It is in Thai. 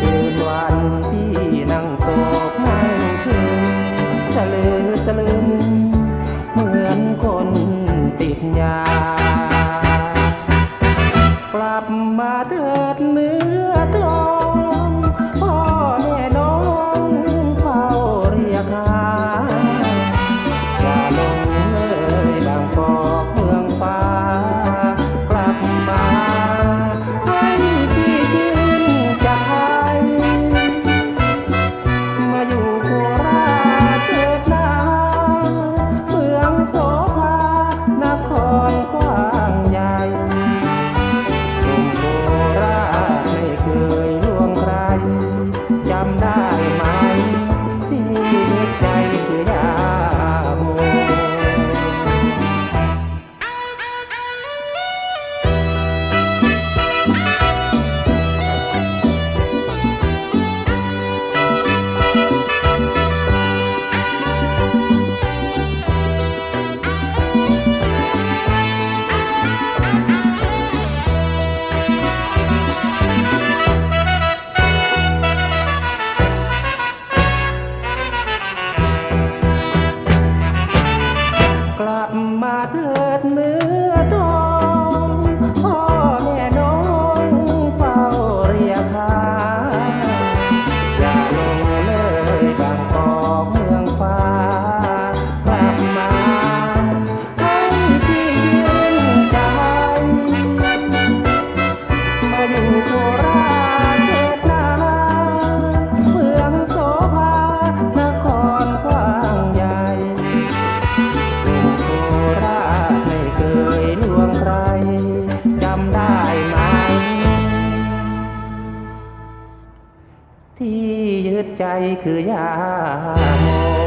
ตื่นวันที่นั่งโศกนั่งซึมสลือสลืมเหมือนคนติดยาปรับมา I'm not. ที่ยึดใจคือยาโม